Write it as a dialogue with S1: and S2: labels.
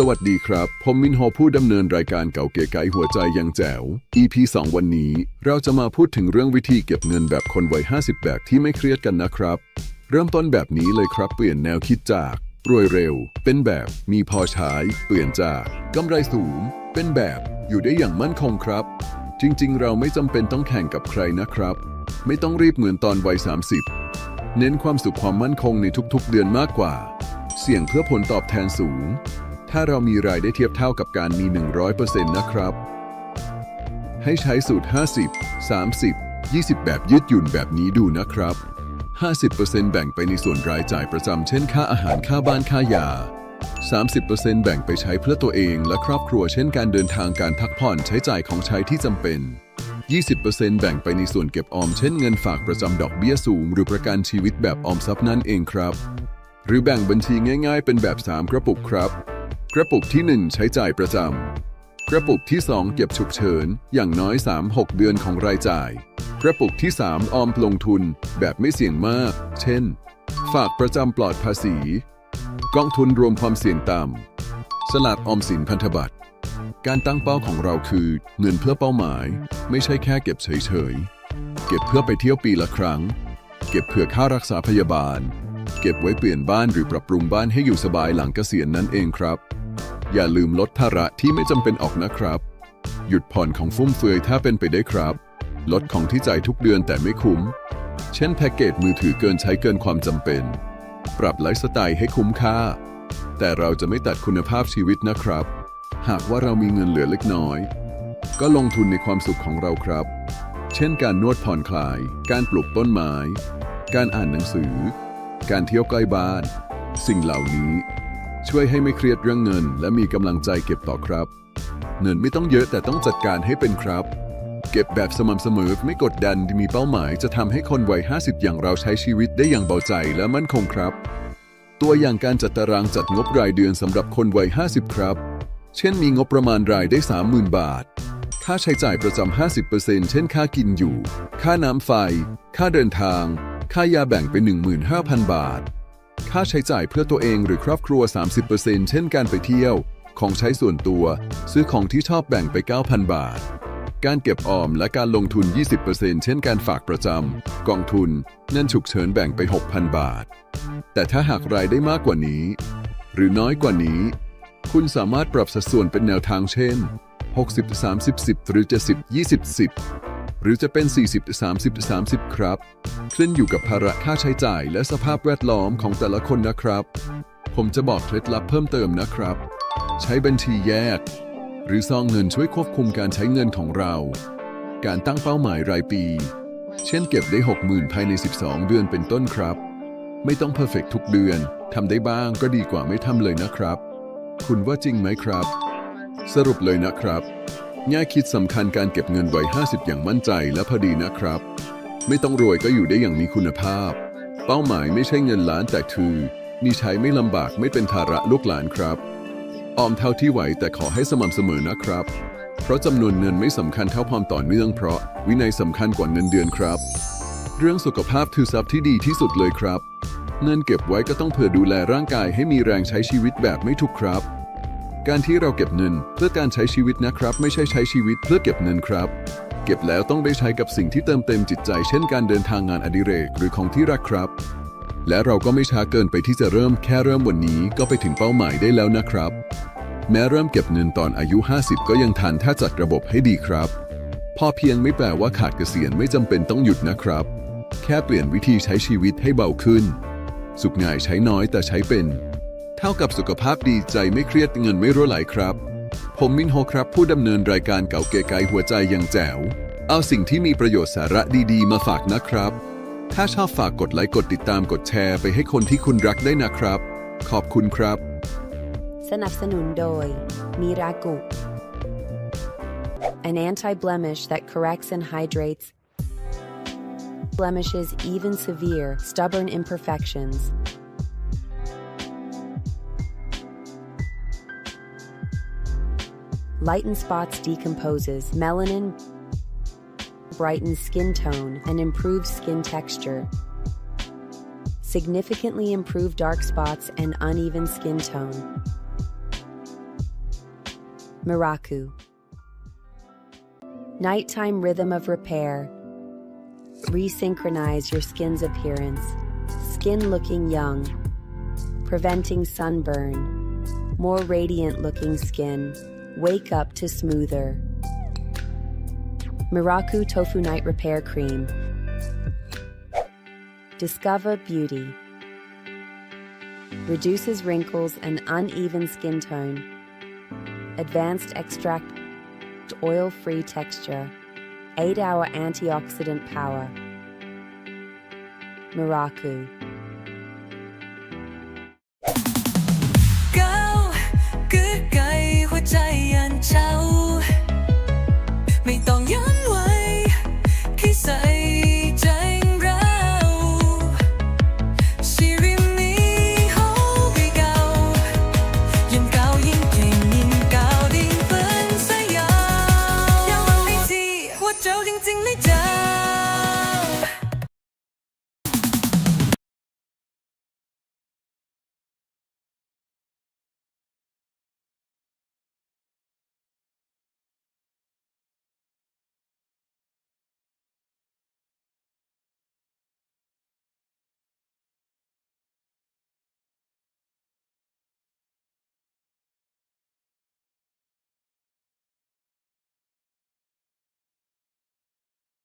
S1: สวัสดีครับ ผมมินโฮผู้ดำเนินรายการเก่าเก๋ไก๋หัวใจยังแจ๋ว EP 2 วันนี้ เราจะมาพูดถึงเรื่องวิธีเก็บเงินแบบคนวัย 50 แบบที่ไม่เครียดกันนะครับ เริ่มต้นแบบนี้เลยครับ เปลี่ยนแนวคิดจาก รวยเร็ว เป็นแบบมีพอใช้ เปลี่ยนจากกำไรสูง เป็นแบบอยู่ได้อย่างมั่นคงครับ จริง ๆ เราไม่จำเป็นต้องแข่งกับใครนะครับ ไม่ต้องรีบเหมือนตอนวัย 30 เน้นความสุขความมั่นคงในทุกๆ เดือนมากกว่า เสี่ยงเพื่อผลตอบแทนสูง ถ้าเรามีรายได้เทียบเท่ากับการมี 100%นะครับ ให้ใช้สูตร 50 30 20 แบบยืดหยุ่นแบบนี้ดูนะครับ 50%แบ่งไปในส่วนรายจ่ายประจำเช่นค่าอาหารค่าบ้านค่ายา 30%แบ่งไปใช้เพื่อตัวเองและครอบครัวเช่นการเดินทางการพักผ่อนใช้จ่ายของใช้ที่จำเป็น 20%แบ่งไปในส่วนเก็บออมเช่นเงินฝากประจำดอกเบี้ยสูง หรือประกันชีวิตแบบออมทรัพย์นั่นเองครับ หรือแบ่งบัญชีง่าย ๆ เป็นแบบ 3 กระปุกครับ กระปุกที่ 1 ใช้จ่ายประจำ กระปุกที่ 2 เก็บฉุกเฉิน อย่างน้อย 3-6 เดือนของรายจ่าย กระปุกที่ 3 ออมลงทุนแบบไม่เสี่ยงมาก เช่น ฝากประจำปลอดภาษี กองทุนรวมความเสี่ยงต่ำ สลากออมสินพันธบัตร การตั้งเป้าของเราคือเงินเพื่อเป้าหมาย ไม่ใช่แค่เก็บเฉยๆ เก็บเพื่อไปเที่ยวปีละครั้ง เก็บเผื่อค่ารักษาพยาบาล เก็บไว้เปลี่ยนบ้านหรือปรับปรุงบ้านให้อยู่สบายหลังเกษียณนั่นเองครับ อย่าลืมลดภาระที่ไม่จำเป็นออกนะครับ หยุดผ่อนของฟุ่มเฟือยถ้าเป็นไปได้ครับ ลดของที่จ่ายทุกเดือนแต่ไม่คุ้ม เช่นแพ็กเกจมือถือเกินใช้เกินความจำเป็น ปรับไลฟ์สไตล์ให้คุ้มค่า แต่เราจะไม่ตัดคุณภาพชีวิตนะครับ หากว่าเรามีเงินเหลือเล็กน้อย ก็ลงทุนในความสุขของเราครับ เช่นการนวดผ่อนคลาย การปลูกต้นไม้ การอ่านหนังสือ การเที่ยวใกล้บ้าน สิ่งเหล่านี้ ช่วยให้ไม่เครียดเรื่องเงิน และมีกำลังใจเก็บต่อครับ เงินไม่ต้องเยอะแต่ต้องจัดการให้เป็นครับ เก็บแบบสม่ำเสมอไม่กดดันมีเป้าหมายจะทำให้คนวัย 50 อย่างเราใช้ชีวิตได้อย่างเบาใจและมั่นคงครับ ตัวอย่างการจัดตารางจัดงบรายเดือนสำหรับคนวัย 50 ครับ เช่นมีงบประมาณรายได้ 30,000 บาทค่าใช้จ่ายประจำ 50%เช่น ค่ากินอยู่ ค่าน้ำไฟ ค่าเดินทาง ค่ายาแบ่งเป็น 15,000 บาท ค่าใช้จ่ายเพื่อตัวเองหรือครอบครัว 30%เช่นการไปเที่ยว ของใช้ส่วนตัว ซื้อของที่ชอบแบ่งไป 9,000 บาท การเก็บออมและการลงทุน 20%เช่นการฝากประจำกองทุนเงินฉุกเฉินแบ่งไป 6,000 บาท แต่ถ้าหากรายได้มากกว่านี้ หรือน้อยกว่านี้ คุณสามารถปรับสัดส่วนเป็นแนวทางเช่น 60 30 10 หรือ70 20 10 หรือจะเป็น 40 30 30 ครับ ขึ้นอยู่กับภาระค่าใช้จ่ายและสภาพแวดล้อมของแต่ละคนนะครับ ผมจะบอกเคล็ดลับเพิ่มเติมนะครับ ใช้บัญชีแยก หรือซองเงินช่วยควบคุมการใช้เงินของเรา การตั้งเป้าหมายรายปี เช่นเก็บได้ 60,000 ภายใน 12 เดือนเป็นต้นครับ ไม่ต้องเพอร์เฟกทุกเดือนทำได้บ้างก็ดีกว่าไม่ทำเลยนะครับ คุณว่าจริงไหมครับ สรุปเลยนะครับ ง่ายคิดสำคัญการเก็บเงินวัย50 อย่างมั่นใจและพอดีนะครับ ไม่ต้องรวยก็อยู่ได้อย่างมีคุณภาพ เป้าหมายไม่ใช่เงินล้านแต่คือ มีใช้ไม่ลำบากไม่เป็นภาระลูกหลานครับ ออมเท่าที่ไหวแต่ขอให้สม่ำเสมอนะครับ เพราะจำนวนเงินไม่สำคัญเท่าความต่อเนื่องเพราะวินัยสำคัญกว่าเงินเดือนครับ เรื่องสุขภาพคือทรัพย์ที่ดีที่สุดเลยครับ เงินเก็บไว้ก็ต้องเผื่อดูแลร่างกายให้มีแรงใช้ชีวิตแบบไม่ทุกข์ครับ การที่เราเก็บเงินเพื่อการใช้ชีวิตนะครับ ไม่ใช่ใช้ชีวิตเพื่อเก็บเงินครับ เก็บแล้วต้องได้ใช้กับสิ่งที่เติมเต็มจิตใจ เช่นการเดินทางงานอดิเรกหรือของที่รักครับ และเราก็ไม่ช้าเกินไปที่จะเริ่มแค่เริ่มวันนี้ก็ไปถึงเป้าหมายได้แล้วนะครับ แม้เริ่มเก็บเงินตอนอายุ 50 ก็ยังทันถ้าจัดระบบให้ดีครับพอเพียงไม่แปลว่าขาดเกษียณไม่จำเป็นต้องหยุดนะครับ แค่เปลี่ยนวิธีใช้ชีวิตให้เบาขึ้น สุขง่ายใช้น้อยแต่ใช้เป็น เท่ากับสุขภาพดีใจไม่เครียดเงินไม่รั่วไหลครับ ผมมินโฮครับผู้ดำเนินรายการเก่าเก๋ไก่หัวใจยังแจ๋ว เอาสิ่งที่มีประโยชน์สาระดีๆ มาฝากนะครับ ถ้าชอบฝากกดไลค์กดติดตามกดแชร์ไปให้คนที่คุณรักได้นะครับ ขอบคุณครับ
S2: สนับสนุนโดย Miragu An anti-blemish that corrects and hydrates blemishes, even severe, stubborn imperfections. Lighten spots decomposes, melanin brightens skin tone and improves skin texture. Significantly improve dark spots and uneven skin tone. Miraku. Nighttime rhythm of repair. Resynchronize your skin's appearance. Skin looking young. Preventing sunburn. More radiant looking skin. Wake up to smoother. Miraku Tofu Night Repair Cream. Discover Beauty. Reduces wrinkles and uneven skin tone. Advanced extract oil free texture. 8 hour antioxidant power. Miraku.